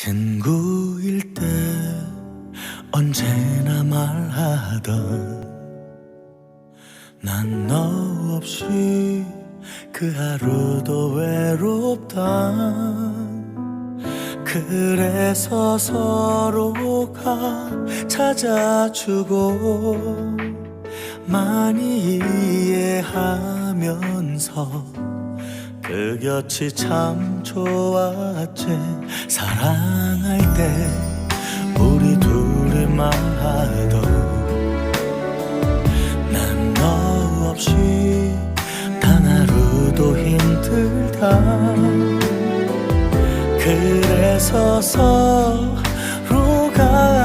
친구일 때 언제나 말하던 난 너 없이 그 하루도 외롭다 그래서 서로가 찾아주고 많이 이해하면서 그 곁이 참 좋았지. 사랑할 때 우리 둘이 말하던 난 너 없이 단 하루도 힘들다. 그래서 서로가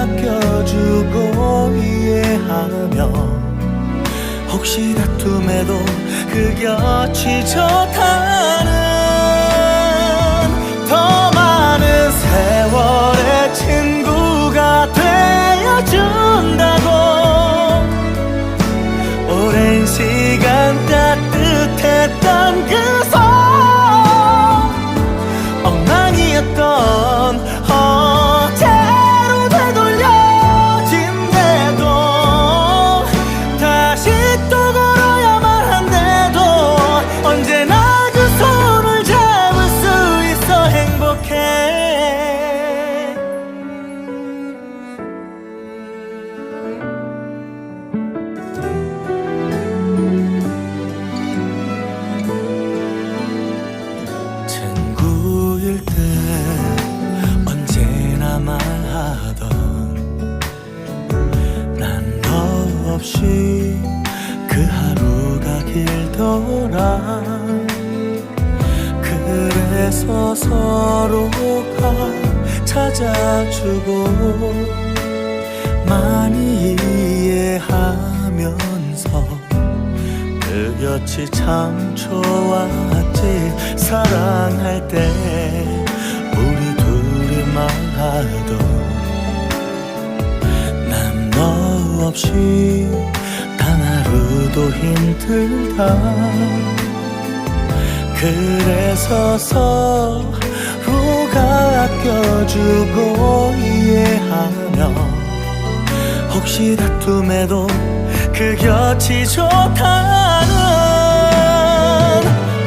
아껴주고 이해하며 혹시 다툼에도 그 곁이 좋다 Cứ 없이 그 하루가 길더라. 그래서 서로가 찾아주고 많이 이해하면서 그 곁이 참 좋았지. 사랑할 때 우리 둘이 말하던 없이 단 하루도 힘들다. 그래서 서로가 아껴주고 이해하며 혹시 다툼에도 그 곁이 좋다는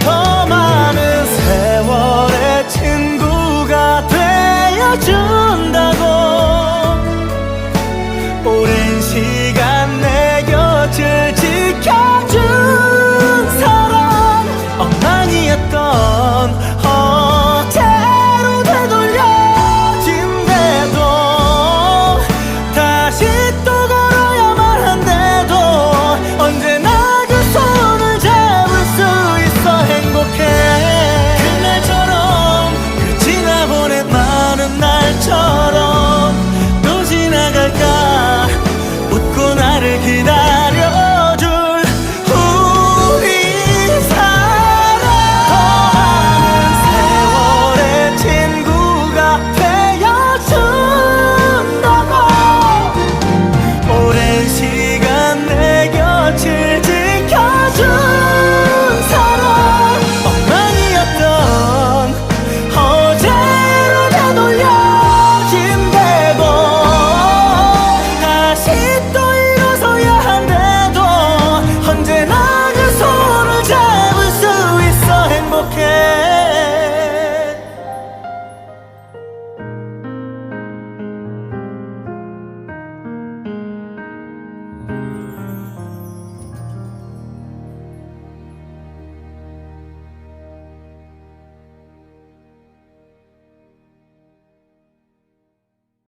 더 많은 세월의 친구가 되어준다고. 오래 come